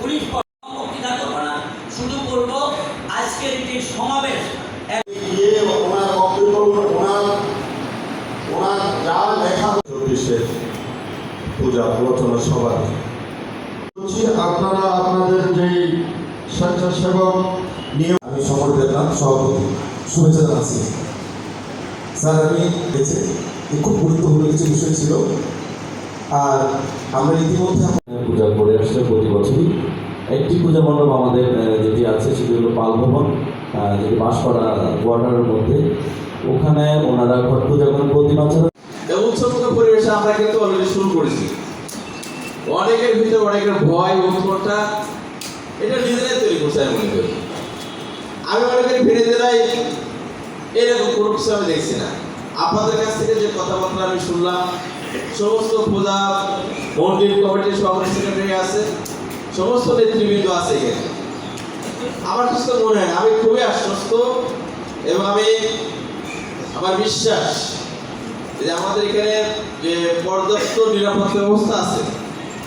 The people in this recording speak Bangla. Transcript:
পুলিশ বক্তৃতা করব না শুধু করব আজকের যে সমাবেশ। ওনার ওনার ওনার যা লেখা চব্বিশের পূজা আলোচনা সভা। বলছি আপনারা আপনাদের যে স্বেচ্ছাসেবক নিয়ম আমি সমর দেবনাথ সভাপতি। শুভেচ্ছা জানাচ্ছি। স্যার আমি দেখছি খুব গুরুত্বপূর্ণ কিছু বিষয় ছিল। আর আমরা ইতিমধ্যে পূজা করে আসছে প্রতি বছরই। একটি পূজা মণ্ডপ আমাদের যেটি আছে সেটি হলো পাল ভবন যেটি বাঁশপাড়া কোয়ার্টারের মধ্যে। ওখানে ওনারা ঘট পূজা করেন প্রতি বছর। এই পরিবেশে আমরা কিন্তু অলরেডি শুরু করেছি। অনেকের ভিতরে অনেকের ভয় উৎকণ্ঠা এটা নিজেরাই তৈরি করছে আমি মনে করি। আমি মনে করি ফিরে জেলায় এরকম কোনো কিছু আমি দেখছি না। আপনাদের কাছ থেকে যে কথাবার্তা আমি শুনলাম সমস্ত পূজা মন্দির কমিটির সভাপতি আছে, সমস্ত নেতৃবৃন্দ আছে এখানে। আমার কাছে মনে হয় আমি খুবই আশ্বস্ত এবং আমি, আমার বিশ্বাস যে আমাদের এখানে যে পর্যাপ্ত নিরাপত্তা ব্যবস্থা আছে